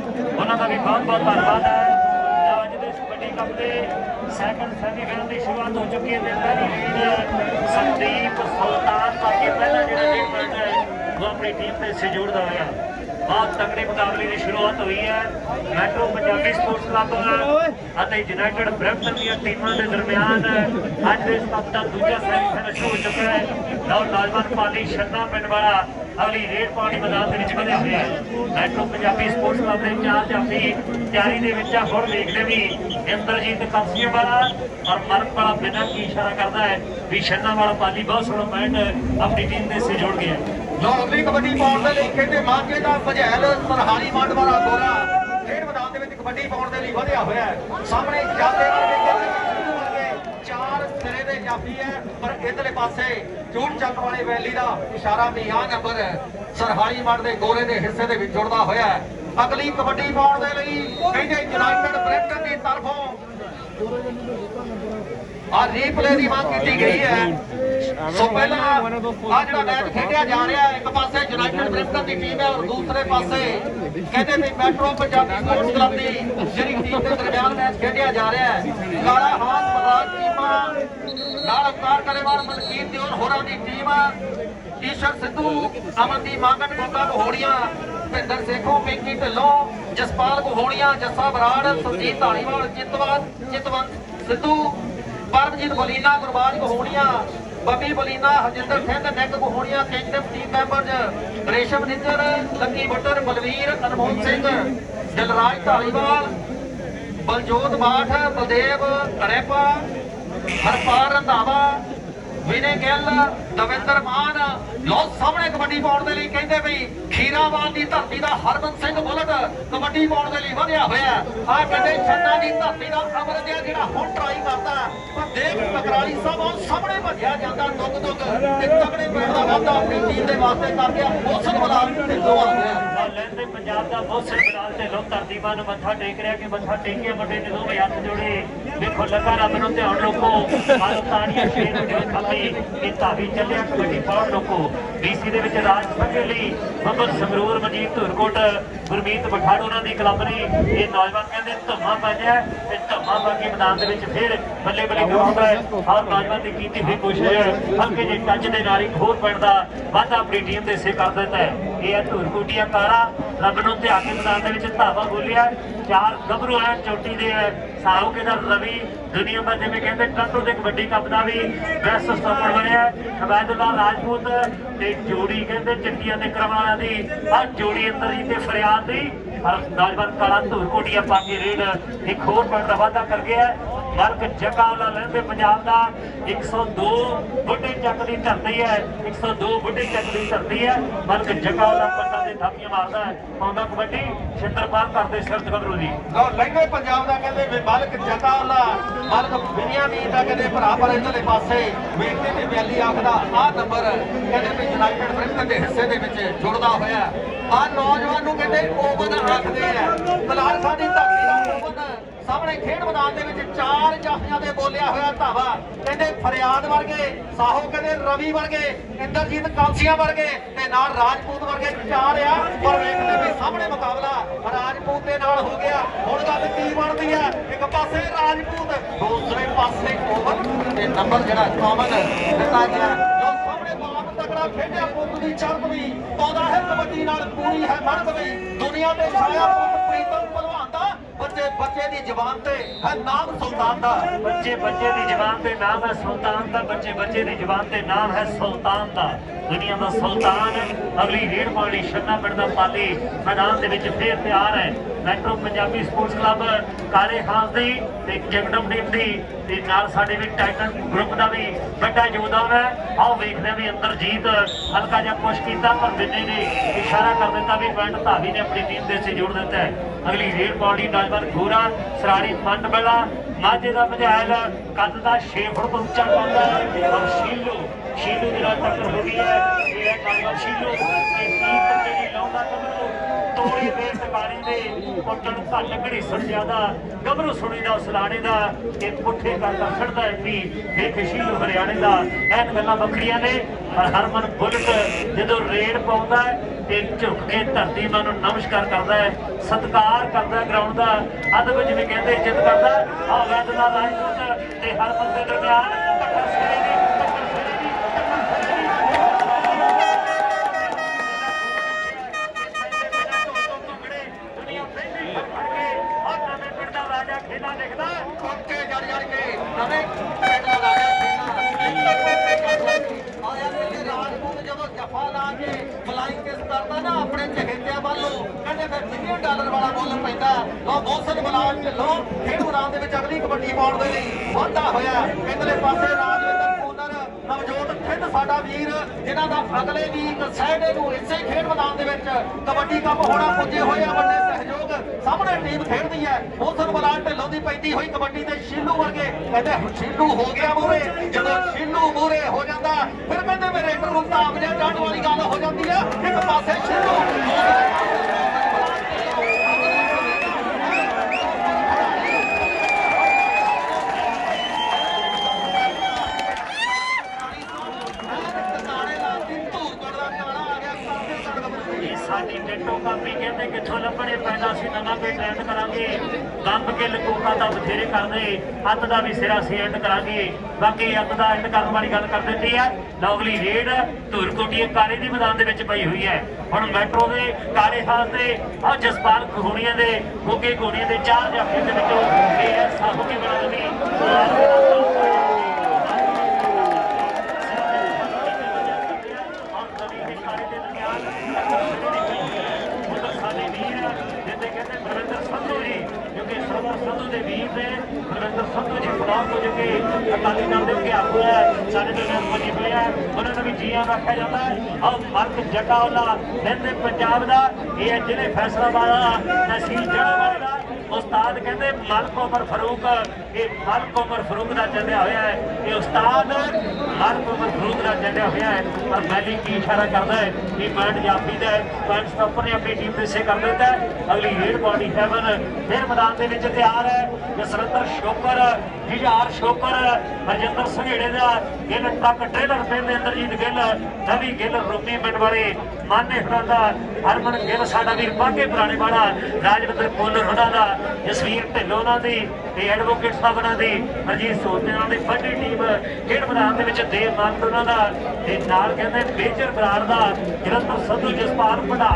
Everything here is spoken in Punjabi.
ਉਹਨਾਂ ਦਾ ਵੀ ਬਹੁਤ ਬਹੁਤ ਧੰਨਵਾਦ ਹੈ। ਅੱਜ ਦੇ ਕਬੱਡੀ ਕੱਪ ਦੇ ਸੈਕੰਡ ਸੈਮੀਫਾਈਨਲ ਦੀ ਸ਼ੁਰੂਆਤ ਹੋ ਚੁੱਕੀ ਹੈ। ਤੇ ਪਹਿਲੀ ਲੀਡ ਸੰਦੀਪ ਸੁਲਤਾਨ ਬਾਕੀ ਪਹਿਲਾ ਜਿਹੜਾ ਲੀਡ ਪੁਆਇੰਟ ਹੈ, ਉਹ ਆਪਣੀ ਟੀਮ ਤੇ ਸਹਿਯੋਗਦਾ ਹੋਇਆ ਬਹੁਤ ਤਕੜੇ ਮੁਕਾਬਲੇ ਦੀ ਸ਼ੁਰੂਆਤ ਹੋਈ ਹੈ। ਮੈਟਰੋ ਪੰਜਾਬੀ ਸਪੋਰਟਸ ਕਲੱਬ ਅਤੇ ਯੂਨਾਈਟਿਡ ਬ੍ਰੈਂਪਟਨ ਦੀਆਂ ਟੀਮਾਂ ਦੇ ਦਰਮਿਆਨ ਅੱਜ ਦੇ ਇਸ ਦਾ ਦੂਜਾ ਸੈਮੀਫਾਈਨਲ ਸ਼ੁਰੂ ਹੋ ਚੁੱਕਾ ਹੈ। ਲਓ ਨੌਜਵਾਨ ਪਾਲੀ, ਛੰਨਾ ਪਿੰਡ ਵਾਲਾ ਅਗਲੀ ਰੇਡ ਪਾਣੀ ਮੈਦਾਨ ਦੇ ਵਿੱਚ ਵਧਿਆ ਹੋਇਆ ਹੈ ਮੈਟਰੋ ਪੰਜਾਬੀ ਸਪੋਰਟਸ ਕਲੱਬ ਦੇ ਚਾਰ ਜਾਫੀ ਤਿਆਰੀ ਦੇ ਵਿੱਚ ਆ, ਹੁਣ ਵੇਖਦੇ ਵੀ ਇੰਦਰਜੀਤ ਕਪਸੀਆਂ ਵਾਲਾ ਔਰ ਮਰਕ ਵਾਲਾ ਬਿਨਾਂ ਕੀ ਇਸ਼ਾਰਾ ਕਰਦਾ ਹੈ ਵੀ ਛੰਨਾ ਵਾਲਾ ਪਾਲੀ ਬਹੁਤ ਸੋਹਣਾ ਪੁਆਇੰਟ ਆਪਣੀ ਟੀਮ ਦੇ ਸੇ ਜੋੜ ਗਿਆ। ਲੋ ਅਗਲੀ ਕਬੱਡੀ ਪਾਉਣ ਦੇ ਲਈ ਖੇਡੇ ਮਾਝੇ ਦਾ ਭਜੈਲ ਸਰਹਾਲੀ ਮੰਡ ਵਾਲਾ ਗੋਰਾ। ਖੇਡ ਮੈਦਾਨ ਦੇ ਵਿੱਚ ਕਬੱਡੀ ਪਾਉਣ ਦੇ ਲਈ ਵਧਿਆ ਹੋਇਆ ਹੈ। ਸਾਹਮਣੇ ਜਾਂਦੇ ਵਰਗੇ ਜਾਂਦੇ ਵਰਗੇ ਚਾਰ ਸਿਰੇ ਹੈ, ਪਰ ਇਧਰਲੇ ਪਾਸੇ ਚੂੜ ਚੱਕ ਵਾਲੇ ਵੈਲੀ ਦਾ ਇਸ਼ਾਰਾ ਵੀ ਨੰਬਰ ਸਰਹਾਲੀ ਮੰਡ ਦੇ ਗੋਰੇ ਦੇ ਹਿੱਸੇ ਦੇ ਵਿੱਚ ਜੁੜਦਾ ਹੋਇਆ ਹੈ। ਅਗਲੀ ਕਬੱਡੀ ਪਾਉਣ ਦੇ ਲਈ ਕਹਿੰਦੇ ਯੂਨਾਈਟਿਡ ਬ੍ਰੈਂਟਨ ਦੀ ਤਰਫੋਂ ਆ ਰੀਪਲੇ ਦੀ ਮੰਗ ਕੀਤੀ ਗਈ ਹੈ। ਸੋ ਪਹਿਲਾਂ ਆ ਜਿਹੜਾ ਮੈਚ ਖੇਡਿਆ ਜਾ ਰਿਹਾ ਹੈ, ਇੱਕ ਪਾਸੇ ਯੂਨਾਈਟਿਡ ਬ੍ਰਿਸਟਨ ਦੀ ਟੀਮ ਹੈ ਔਰ ਦੂਸਰੇ ਪਾਸੇ ਕਹਿੰਦੇ ਵੀ ਮੈਟਰੋ ਪੰਜਾਬੀ ਸਪੋਰਟਸ ਕਲੱਬ ਦੀ ਜਿਹੜੀ ਟੀਮ ਦੇ ਦਰਮਿਆਨ ਮੈਚ ਖੇਡਿਆ ਜਾ ਰਿਹਾ ਹੈ। ਕਾਲਾ ਹਾਸ ਮਹਾਰਾਜ ਨਾਲ ਅਵਤਾਰ ਕਰੇਵਾਲ ਮਨਕੀਰ ਦਿਓਲ ਹੋਰਾਂ ਦੀ ਟੀਮ ਈਸ਼ਰ ਸਿੱਧੂ, ਅਮਨਦੀਪ ਮੰਗਨ ਗੋਗਾ ਘੋੜੀਆਂ ਭਿੰਦਰ ਸੇਖੋਂ, ਪਿੰਕੀ ਢਿੱਲੋਂ, ਜਸਪਾਲ ਘੋੜੀਆਂ Jassa Brar Sanjeet Dhaliwal ਜਿੱਤਵੰਤ ਜਿੱਤਵੰਤ Sidhu, Paramjit Balina, Gurbaj Ghorian Babbi Balina, Harjinder Singh, Naik Ghoriyan kingdom team members Resham Nijjar, Lucky Buttar, Balvir, Anmol Singh, Dilraj Dhaliwal, Baljot Bath, Baldev Rapa Harpal Randhawa Vinay Gill Davinder Maan ਲੋ ਸਾਹਮਣੇ ਕਬੱਡੀ ਪਾਉਣ ਦੇ ਲਈ ਕਹਿੰਦੇ ਵੀ ਖੀਰਾਵਾਲ ਦੀ ਧਰਤੀ ਦਾ ਹਰਮਨ ਸਿੰਘ ਬੁਲਟ ਕਬੱਡੀ ਪਾਉਣ ਦੇ ਲਈ ਵਧਿਆ ਹੋਇਆ ਆ ਕਹਿੰਦੇ ਛੰਨਾ ਦੀ ਧਰਤੀ ਦਾ ਅਮਰ ਜਿਹੜਾ ਹੁਣ ਟਰਾਈ ਕਰਦਾ ਪਰ ਦੇਖ ਟਕਰਾਲੀ ਸਾਹਿਬ ਉਹ ਸਾਹਮਣੇ ਭੱਜਿਆ ਜਾਂਦਾ ਦੁੱਗ ਦੁੱਗ ਤੇ ਤਗੜੇ ਪਿੰਡ ਦਾ ਵਾਧਾ ਆਪਣੀ ਟੀਮ ਦੇ ਵਾਸਤੇ ਕਰ ਗਿਆ। ਮੋਸਨ ਬਲਾਲ ਤੇ ਆ ਗਿਆ ਲੈਂਦੇ ਪੰਜਾਬ ਦਾ ਬਹੁਤ ਸਿਰ ਬਲਾਲ ਤੇ ਲੋਕ ਧਰਤੀ ਮਾਂ ਨੂੰ ਮੱਥਾ ਟੇਕ ਰਿਹਾ ਕਿ ਮੱਥਾ ਟੇਕਿਆ ਵੱਡੇ ਨੇ ਦੋਵੇਂ ਹੱਥ ਜੋੜੇ। ਵੇਖੋ ਲੱਗਾ ਰੱਬ ਨੂੰ ਧਿਆਨ ਲੋਕੋ ਮਾਰੋ ਸ਼ੇਰ ਨੂੰ ਦਿਲ ਇਹ ਧਾਵੀ ਚੱਲਿਆ ਕਬੱਡੀ ਪਾਉਣ ਲੋਕੋ। ਡੀਸੀ ਦੇ ਵਿੱਚ ਰਾਜ ਸੰਘੇ ਲਈ ਮੁਹੰਮਦ ਸੰਗਰੂਰ ਮਜੀਦ ਧੁਰਕੋਟ ਗੁਰਮੀਤ ਬਠਾੜ ਉਹਨਾਂ ਦੀ ਕਲੱਬ ਨੇ ਇਹ ਨੌਜਵਾਨ ਕਹਿੰਦੇ ਧੰਮਾ ਵੱਜਿਆ ਤੇ ਧੰਮਾ ਬਾਕੀ ਮੈਦਾਨ ਦੇ ਵਿੱਚ ਫਿਰ ਬੱਲੇ ਬੱਲੇ ਕਰਾਉਂਦਾ ਹੈ ਔਰ ਨੌਜਵਾਨ ਦੀ ਕੀਤੀ ਹੋਈ ਕੋਸ਼ਿਸ਼। ਹਲਕੇ ਜਿਹੇ ਟੱਚ ਦੇ ਨਾਲ ਇੱਕ ਹੋਰ ਪਿੰਡ ਦਾ ਵਾਧਾ ਆਪਣੀ ਟੀਮ ਦੇ ਸੇ ਕਰ ਦਿੱਤਾ ਹੈ। ਇਹ ਹੈ ਧੁਰਕੋਟੀਆ ਕਾਰਾ। ਰੱਬ ਨੂੰ ਧਿਆ ਕੇ ਮੈਦਾਨ ਦੇ ਵਿੱਚ ਧਾਵਾ ਬੋਲਿਆ। ਚਾਰ ਗੱਭਰੂ ਹੈ ਚੋਟੀ ਦੇ ਸਾਹੋ ਕੇ ਦਾ ਰਵੀ। ਦੁਨੀਆ ਭਰ ਜਿਵੇਂ ਕਹਿੰਦੇ ਟੱਟੂ ਦੇ ਕਬੱਡੀ ਕੱਪ ਦਾ ਵੀ ਬੈਸਟ ਸਟਾਪਰ ਬਣਿਆ। ਅਬੈਦੁੱਲਾ ਰਾਜਪੂਤ ਤੇ ਜੋੜੀ ਕਹਿੰਦੇ ਚਿੱਟੀਆਂ ਤੇ ਕਰਵਾਲਾਂ ਦੀ ਆ ਜੋੜੀ ਅੰਦਰ ਹੀ ਤੇ ਫਰਿਆਦ ਦੀ ਪਰ ਨੌਜਵਾਨ ਕਾਲਾ ਧੂਰ ਕੋਟੀਆਂ ਪਾ ਕੇ ਰੇਡ ਇੱਕ ਹੋਰ ਪਿੰਡ ਦਾ ਵਾਧਾ ਕਰ ਗਿਆ ਹੈ। ਵਰਕ ਜਕਾਵਲਾ ਲੈਂਦੇ ਪੰਜਾਬ ਦਾ 102 ਬੁੱਢੇ ਚੱਕ ਦੀ ਧਰਤੀ ਹੈ 102 ਬੁੱਢੇ ਚੱਕ ਦੀ ਧਰਤੀ ਹੈ ਵਰਕ ਜਕਾਵਲਾ ਪੱਟਾਂ ਥਾਪੀਆਂ ਮਾਰਦਾ ਹੈ ਕਬੱਡੀ ਛਿੰਦਰਪਾਲ ਕਰਦੇ ਸਿਰਤ ਗੱਭਰੂ ਜੀ। ਲਓ ਲਹਿੰਗੇ ਪੰਜਾਬ ਦਾ ਕਹਿੰਦੇ ਵੀ ਮਲਕ ਜਤਾ ਵਾਲਾ ਮਲਕ ਬਿਨਿਆਮੀਨ ਦਾ ਕਹਿੰਦੇ ਭਰਾ, ਪਰ ਇਧਰਲੇ ਪਾਸੇ ਵੇਖਦੇ ਤੇ ਵੈਲੀ ਆਖਦਾ ਆਹ ਨੰਬਰ ਕਹਿੰਦੇ ਵੀ ਯੂਨਾਈਟਿਡ ਬ੍ਰਿਸਟਨ ਦੇ ਹਿੱਸੇ ਦੇ ਵਿੱਚ ਜੁੜਦਾ ਹੋਇਆ। ਆਹ ਨੌਜਵਾਨ ਨੂੰ ਕਹਿੰਦੇ ਓਵਨ ਆਖਦੇ ਆ। ਬਲਾਲ ਖਾਨ ਧਰਤੀ ਦਾ ਓਵਨ ਸਾਹਮਣੇ ਖੇਡ ਮੈਦਾਨ ਦੇ ਵਿੱਚ ਚਾਰ ਜਾਫੀਆਂ ਦੇ ਬੋਲਿਆ ਹੋਇਆ ਧਾਵਾ। ਕਹਿੰਦੇ ਫਰਿਆਦ ਵਰਗੇ, ਸਾਹੋ ਕਹਿੰਦੇ ਰਵੀ ਵਰਗੇ, ਇੰਦਰਜੀਤ ਕਾਂਸੀਆਂ ਵਰਗੇ ਤੇ ਨਾਲ ਰਾਜਪੂਤ ਵਰਗੇ ਚਾਰ ਆ। ਪਰ ਵੇਖਦੇ ਵੀ ਸਾਹਮਣੇ ਮੁਕਾਬਲਾ ਰਾਜਪੂਤ ਦੇ ਨਾਲ ਹੋ ਗਿਆ। ਹੁਣ ਗੱਲ ਕੀ ਬਣਦੀ ਆ? ਇੱਕ ਪਾਸੇ ਰਾਜਪੂਤ, ਦੂਸਰੇ ਪਾਸੇ ਕੋਮਨ ਤੇ ਨੰਬਰ ਜਿਹੜਾ ਕਾਮਨ ਦਿੱਤਾ ਗਿਆ। ਜੋ ਸਾਹਮਣੇ ਬਾਪ ਤਕੜਾ ਖੇਡਿਆ ਪੁੱਤ ਦੀ ਚਰਤ ਵੀ ਪਾਉਂਦਾ ਹੈ ਕਬੱਡੀ ਨਾਲ ਪੂਰੀ ਹੈ ਮਰਦ ਵੀ। ਦੁਨੀਆ ਤੇ ਛਾਇਆ ਪੁੱਤ ਪ੍ਰੀਤਮ ਬੱਚੇ ਬੱਚੇ ਦੀ ਜ਼ੁਬਾਨ ਤੇ ਹੈ ਨਾਮ ਸੁਲਤਾਨ ਦਾ। ਬੱਚੇ ਬੱਚੇ ਦੀ ਜ਼ੁਬਾਨ ਤੇ ਨਾਮ ਹੈ ਸੁਲਤਾਨ ਦਾ, ਬੱਚੇ ਬੱਚੇ ਦੀ ਜ਼ੁਬਾਨ ਤੇ ਨਾਮ ਹੈ ਸੁਲਤਾਨ ਦਾ। ਦੁਨੀਆ ਦਾ ਸੁਲਤਾਨ ਅਗਲੀ ਰੇਡ ਪਾਉਣੀ ਛੰਨਾ ਪਿੰਡ ਦਾ ਪਾਲੀ ਮੈਦਾਨ ਦੇ ਵਿੱਚ ਫੇਰ ਤਿਆਰ ਹੈ। ਮੈਟਰੋ ਪੰਜਾਬੀ ਸਪੋਰਟਸ ਕਲੱਬ ਕਾਲੇ ਖਾਸ ਦੀ ਤੇ ਜਗਡਮ ਟੀਮ ਦੀ ਤੇ ਨਾਲ ਸਾਡੇ ਵੀ ਟਾਈਟਨ ਗਰੁੱਪ ਦਾ ਵੀ ਵੱਡਾ ਯੋਗਦਾਨ ਹੈ। ਆਓ ਵੇਖਦੇ ਹਾਂ ਵੀ ਅੰਦਰਜੀਤ ਹਲਕਾ ਜਿਹਾ ਪੁਸ਼ ਕੀਤਾ, ਪਰ ਬਿੰਨੇ ਨੇ ਇਸ਼ਾਰਾ ਕਰ ਦਿੱਤਾ ਵੀ ਪੁਆਇੰਟ ਧਾਵੀ ਨੇ ਆਪਣੀ ਟੀਮ ਦੇ ਸੇ ਜੋੜ ਦਿੱਤਾ ਹੈ। ਅਗਲੀ ਰੇਡ ਪਾਉਣੀ ਨੌਜਵਾਨ ਗੋਰਾ ਸਰਾੜੀ ਮੰਡ ਬਲਾ ਮਾਝੇ ਦਾ ਮਝਾਇਲ ਕੱਦ ਦਾ 6 ਫੁੱਟ ਤੋਂ ਉੱਚਾ ਪਾਉਂਦਾ ਹੈ। ਔਰ ਸ਼ੀਲੂ ਸ਼ੀਲੂ ਦੇ ਟੱਕਰ ਹੋ ਗਈ ਹੈ। ਇਹ ਹੈ ਨੌਜਵਾਨ ਸ਼ੀਲੂ, ਇਹ ਕੀ ਬੱਚੇ ਦੀ ਲਾਉਂਦਾ ਕਮਰੂ ਤੋੜੇ ਦੇ ਟਿਕਾਣੇ ਦੇ ਕੁੱਟਣ ਘੱਟ ਘੜੀਸਣ ਜ਼ਿਆਦਾ ਗੱਭਰੂ ਸੁਣੀ ਦਾ, ਉਸਲਾਣੇ ਦਾ, ਇਹ ਪੁੱਠੇ ਕਰਦਾ ਛੱਡਦਾ ਹੈ ਵੀ ਵੇਖ ਸ਼ੀਲੂ ਹਰਿਆਣੇ ਦਾ, ਐਨ ਗੱਲਾਂ ਵੱਖਰੀਆਂ ਨੇ। ਪਰ ਹਰਮਨ ਬੁਲਟ ਜਦੋਂ ਰੇਡ ਪਾਉਂਦਾ ਹੈ ਤੇ ਝੁਕ ਕੇ ਧਰਤੀ ਮਾਂ ਨੂੰ ਨਮਸਕਾਰ ਕਰਦਾ ਹੈ, ਸਤਿਕਾਰ ਕਰਦਾ ਗਰਾਊਂਡ ਦਾ। ਅਦਬ ਜਿਵੇਂ ਕਹਿੰਦੇ ਇੱਜ਼ਤ ਕਰਦਾ ਆ ਵੈਦ ਦਾ ਰਾਜਪੂਤ ਤੇ ਹਰਮਨ ਦੇ ਦਰਮਿਆਨ ਟੱਕਰ ਆਪਣੇ ਚਹੇਤਿਆਂ ਵੱਲੋਂ ਕਹਿੰਦੇ ਫਿਰ ਮਿਲੀਅਨ ਡਾਲਰ ਵਾਲਾ ਮੁੱਲ ਪੈਂਦਾ ਲੋ ਮੌਸਮ ਬਲਾਨ ਢਿੱਲੋਂ ਖੇਡ ਮੈਦਾਨ ਦੇ ਵਿੱਚ ਅਗਲੀ ਕਬੱਡੀ ਪਾਉਣ ਦੇ ਲਈ ਵਾਧਾ ਹੋਇਆ ਕਹਿੰਦੇ ਪਾਸੇ ਰਾਜਵਿੰਦਰ ਕੋਨਰ ਨਵਜੋਤ ਖਿੰਡ ਸਾਡਾ ਵੀਰ ਜਿਨ੍ਹਾਂ ਦਾ ਅਗਲੇ ਵੀਕ ਸੈਡੇ ਨੂੰ ਇਸੇ ਖੇਡ ਮੈਦਾਨ ਦੇ ਵਿੱਚ ਕਬੱਡੀ ਕੱਪ ਹੋਣਾ ਪੁੱਜੇ ਹੋਏ ਆ ਵੱਡੇ ਸਹਿਯੋਗ ਸਾਹਮਣੇ ਟੀਮ ਖੇਡਦੀ ਹੈ। ਮੌਸਮ ਬਲਾਨ ਢਿੱਲੋਂ ਦੀ ਪੈਂਦੀ ਹੋਈ ਕਬੱਡੀ ਤੇ ਸ਼ੀਲੂ ਵਰਗੇ। ਕਹਿੰਦੇ ਸ਼ੀਲੂ ਹੋ ਗਿਆ ਮੂਰੇ ਜਦੋਂ ਸ਼ੀਲੂ ਮੂਰੇ ਹੋ ਜਾਂਦਾ, ਫਿਰ ਕਹਿੰਦੇ ਮੇਰੇ ਇੱਕ ਨੂੰ ਤਾਪ ਜਿਹਾ ਵਾਲੀ ਗੱਲ ਹੋ ਜਾਂਦੀ ਹੈ ਇੱਕ ਪਾਸੇ ਸ਼ੀਲੂ ਇਹ ਸਾਡੀ ਟਿੱਟੋ ਕਾਪੀ ਕਹਿੰਦੇ ਕਿੱਥੋਂ ਲੱਭਣੇ ਪੈਦਾ ਸੀ ਨਵਾਂ ਕੋਈ ਟ੍ਰੈਂਡ ਕਰਾਂਗੇ। ਬੰਬ ਕੇ ਲਕੋਕਾ ਤਾਂ ਬਥੇਰੇ ਕਰਦੇ। ਅੱਤ ਦਾ ਵੀ ਸਿਰਾ ਸੀ ਐਂਡ ਕਰਾਂਗੇ। ਬਾਕੀ ਅੱਤ ਦਾ ਐਂਡ ਕਰਨ ਵਾਲੀ ਗੱਲ ਕਰ ਦਿੱਤੀ ਹੈ ਲੌਗਲੀ ਰੇਡ। ਧੂਰਕੋਟੀ ਕਾਲੇ ਦੀ ਮੈਦਾਨ ਦੇ ਵਿੱਚ ਪਈ ਹੋਈ ਹੈ। ਹੁਣ ਮੈਟਰੋ ਦੇ ਕਾਲੇ ਹਾਲ ਤੇ ਆ ਜਸਪਾਲ ਘੋਣੀਆਂ ਦੇ ਗੋਗੇ ਘੋਣੀਆਂ ਦੇ ਚਾਰ ਜਾਫੇ ਦੇ ਵਿੱਚੋਂ ਇਹ ਸਾਹੂ ਕੀ ਬਣਾ ਦਵੀ ਦੇ ਵੀਰ ਨੇ ਸਿੰਘ ਜੀ ਫਲਾਮ ਤੋਂ ਜੋ ਅਕਾਲੀ ਦਲ ਦੇ ਘਿਆਰੂ ਹੈ ਸਾਡੇ ਦੇ ਨਾਲ ਹੋਏ ਹੈ ਉਹਨਾਂ ਨੂੰ ਵੀ ਜੀਆਂ ਰੱਖਿਆ ਜਾਂਦਾ ਹੈ ਆਹ ਮਰਕ ਜਟਾਉਲਾ ਕਹਿੰਦੇ ਪੰਜਾਬ ਦਾ ਇਹ ਹੈ ਜ਼ਿਲ੍ਹੇ ਫੈਸਲਾਬਾਦ ਦਾ ਤਹਿਸੀਲ ਜੜਾਵਾਲੇ ਦਾ ਉਸਤਾਦ ਕਹਿੰਦੇ ਮਲਕ ਉਮਰ ਫਰੂਕ ਇਹ ਮਲਕ ਉਮਰ ਫਰੂਕ ਦਾ ਚੱਲਿਆ ਹੋਇਆ ਹੈ ਇਹ ਉਸਤਾਦ ਮਲਕ ਉਮਰ ਫਰੂਕ ਦਾ ਚੱਲਿਆ ਹੋਇਆ ਹੈ ਪਰ ਮੈਲੀ ਕੀ ਇਸ਼ਾਰਾ ਕਰਦਾ ਹੈ ਇਹ ਮੈਂਡ ਜਾਫੀ ਦਾ ਹੈ ਪੈਂਟ ਸਟਾਪਰ ਨੇ ਆਪਣੀ ਟੀਮ ਦੇ ਸੇ ਕਰ ਦਿੱਤਾ ਅਗਲੀ ਰੇਡ ਬਾਡੀ ਹੈਵਨ ਫਿਰ ਮੈਦਾਨ ਦੇ ਵਿੱਚ ਤਿਆਰ ਹੈ ਜਸਵੰਦਰ ਸ਼ੋਕਰ ਜੁਝਾਰ ਸ਼ੋਕਰ, ਹਰਜਿੰਦਰ ਸੰਘੇੜੇ ਦਾ ਗਿੱਲ ਟੱਕ ਟ੍ਰੇਲਰ ਪੈਂਦੇ ਅੰਦਰਜੀਤ ਗਿੱਲ ਰਵੀ ਗਿੱਲ ਰੂਪੀ ਪਿੰਡ ਵਾਲੇ ਮਾਨੇ ਹੁਣਾਂ ਦਾ, ਹਰਮਨ ਗਿੱਲ ਸਾਡਾ ਵੀਰ ਬਾਗੇ ਪੁਰਾਣੇ ਵਾਲਾ, ਰਾਜਵਿੰਦਰ ਕੋਲਰ ਹੁਣਾਂ ਦਾ, ਜਸਵੀਰ ਢਿੱਲੋਂ ਉਹਨਾਂ ਦੀ ਤੇ ਐਡਵੋਕੇਟ ਸਾਹਿਬ ਉਹਨਾਂ ਦੀ, ਹਰਜੀਤ ਸੋਤੇ ਉਹਨਾਂ ਦੀ ਵੱਡੀ ਟੀਮ ਖੇਡ ਮੈਦਾਨ ਦੇ ਵਿੱਚ ਦੇਵ ਮੰਤ ਉਹਨਾਂ ਦਾ ਤੇ ਨਾਲ ਕਹਿੰਦੇ ਮੇਜਰ ਬਰਾੜ ਦਾ, ਜਲੰਧਰ ਸੰਧੂ ਜਸਪਾਲ ਭੰਡਾਰ।